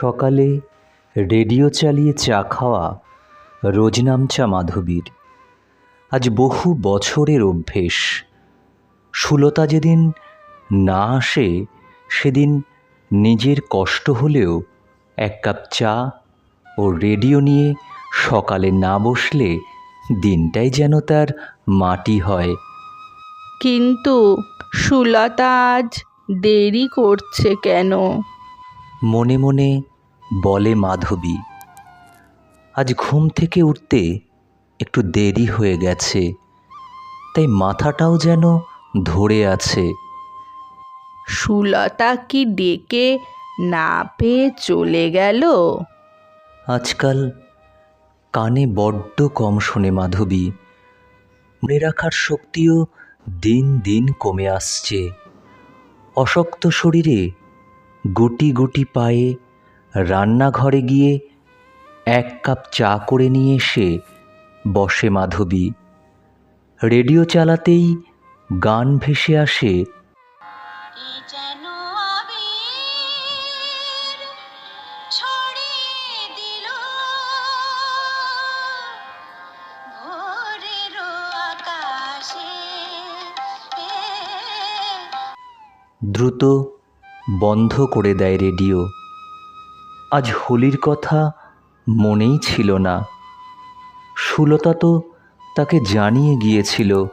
সকালে রেডিও চালিয়ে চা খাওয়া রোজনামচা মাধবীর। আজ বহু বছরের অভ্যেস। সুলতা যেদিন না আসে সেদিন নিজের কষ্ট হলেও এক কাপ চা ও রেডিও নিয়ে সকালে না বসলে দিনটাই যেন তার মাটি হয়। কিন্তু সুলতা আজ দেরি করছে কেন? মনে মনে বলে মাধবী আজ ঘুম থেকে উঠতে একটু দেরি হয়ে গেছে তাই মাথাটাও যেন ধরে আছে। সুলতা কি ডেকে না পেয়ে চলে গেল? আজকাল কানে বড্ড কম শোনে মাধবী মনে রাখার শক্তিও দিন দিন কমে আসছে। অশক্ত শরীরে গুটি গুটি পায়ে রান্নাঘরে গিয়ে এক কাপ চা করে নিয়ে এসে বসে মাধবী। রেডিও চালাতেই গান ভেসে আসে। দ্রুত বন্ধ করে দেয় রেডিও। আজ হোলির কথা মনেই ছিল না। সুলতা তো তাকে জানিয়ে গিয়েছিল,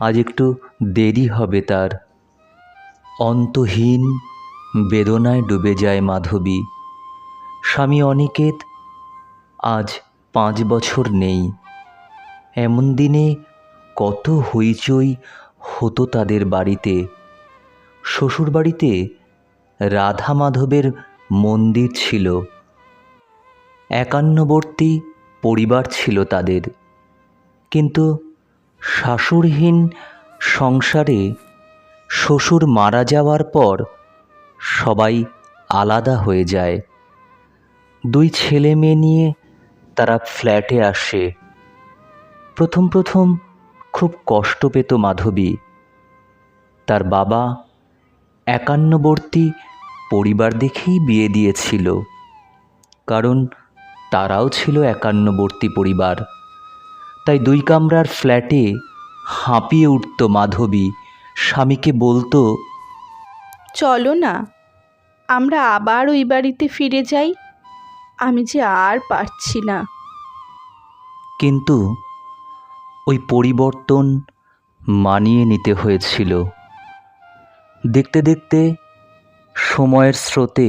আজ একটু দেরি হবে তার। অন্তহীন বেদনায় ডুবে যায় মাধবী। স্বামী অনিকেত আজ পাঁচ বছর নেই। এমন দিনে কত হইচই হতো তাদের বাড়িতে। শ্বশুরবাড়িতে রাধা মাধবের মন্দির ছিল। একান্নবর্তী পরিবার ছিল তাদের। কিন্তু শাশুড়হীন সংসারে শ্বশুর মারা যাওয়ার পর সবাই আলাদা হয়ে যায়। দুই ছেলে মেয়ে নিয়ে তারা ফ্ল্যাটে আসে। প্রথম প্রথম খুব কষ্ট পেত মাধবী। তার বাবা একান্নবর্তী পরিবার দেখেই বিয়ে দিয়েছিল। কারণ তারাও ছিল একান্নবর্তী পরিবার। তাই দুই কামরার ফ্ল্যাটে হাঁপিয়ে উঠত মাধবী। স্বামীকে বলতো চলো না আমরা আবার ওই বাড়িতে ফিরে যাই। আমি যে আর পারছি না। কিন্তু ওই পরিবর্তন মানিয়ে নিতে হয়েছিল। দেখতে দেখতে সময়ের স্রোতে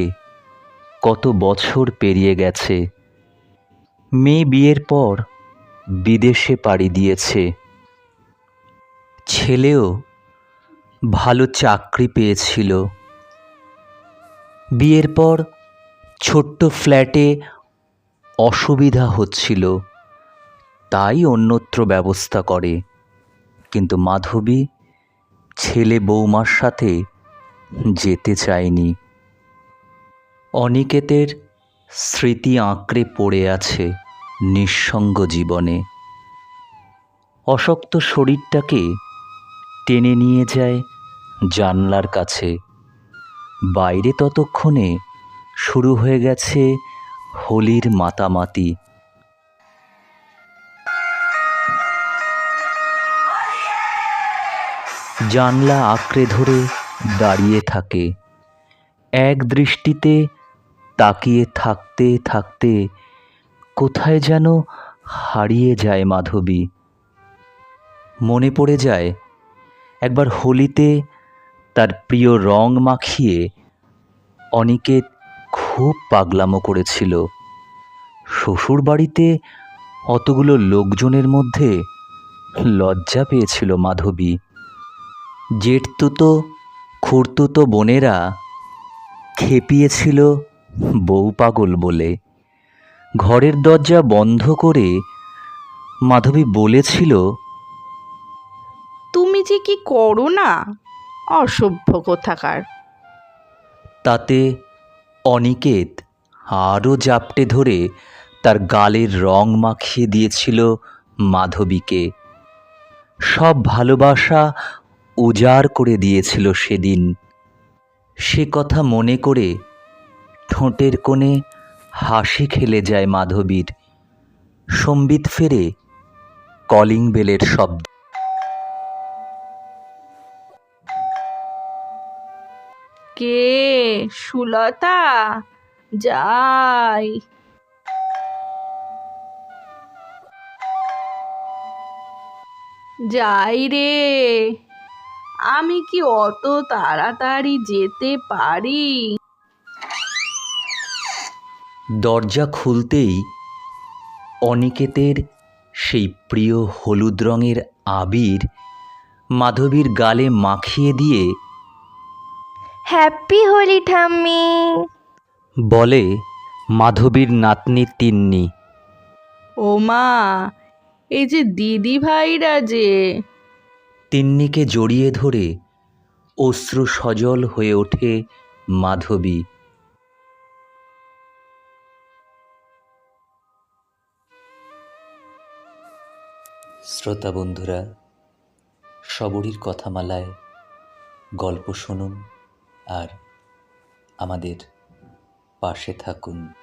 কত বছর পেরিয়ে গেছে। মেয়ে বিয়ের পর বিদেশে পাড়ি দিয়েছে। ছেলেও ভালো চাকরি পেয়েছিল। বিয়ের পর ছোট্ট ফ্ল্যাটে অসুবিধা হচ্ছিল, তাই অন্যত্র ব্যবস্থা করে। কিন্তু মাধবী ছেলে বৌমার সাথে যেতে চায়নি অনিকেতের স্মৃতি আঁকড়ে পড়ে আছে নিঃসঙ্গ জীবনে। অশক্ত শরীরটাকে টেনে নিয়ে যায় জানলার কাছে। বাইরে ততক্ষণে শুরু হয়ে গেছে হোলির মাতামাতি। জানলা আঁকড়ে ধরে দাঁড়িয়ে থাকে। এক দৃষ্টিতে তাকিয়ে থাকতে থাকতে কোথায় যেন হারিয়ে যায় মাধবী। মনে পড়ে যায়, একবার হোলিতে তার প্রিয় রং মাখিয়ে অনিকেত খুব পাগলামো করেছিল। শ্বশুর বাড়িতে অতগুলো লোকজনের মধ্যে লজ্জা পেয়েছিল মাধবী। জেঠতুতো খুড়তুতো বোনেরা খেপিয়েছিল বউ পাগল বলে। ঘরের দরজা বন্ধ করে মাধবী বলেছিল তুমি যে কি করো না? অসভ্য কোথাকার। তাতে অনিকেত আরও জাপটে ধরে তার গালের রং মাখিয়ে দিয়েছিল মাধবীকে। সব ভালোবাসা উজাড় করে দিয়েছিল সেদিন। সে কথা মনে করে ঠোঁটের কোণে হাসি খেলে যায় মাধবীর। সম্বিত ফেরে কলিং বেলের শব্দ। কে? সুলতা? যাই। যাই রে। আমি কি অত তাড়াতাড়ি যেতে পারি? দরজা খুলতেই অনিকেতের সেই প্রিয় হলুদ রঙের আবির মাধবীর গালে মাখিয়ে দিয়ে হ্যাপি হোলি ঠাম্মি। বলে মাধবীর নাতনি তিন্নি। ও মা এই যে দিদি ভাইরা যে। তিন্নিকে জড়িয়ে ধরে অশ্রু সজল হয়ে ওঠে মাধবী। শ্রোতা বন্ধুরা সবরীর কথামালায় গল্প শুনুন আর আমাদের পাশে থাকুন।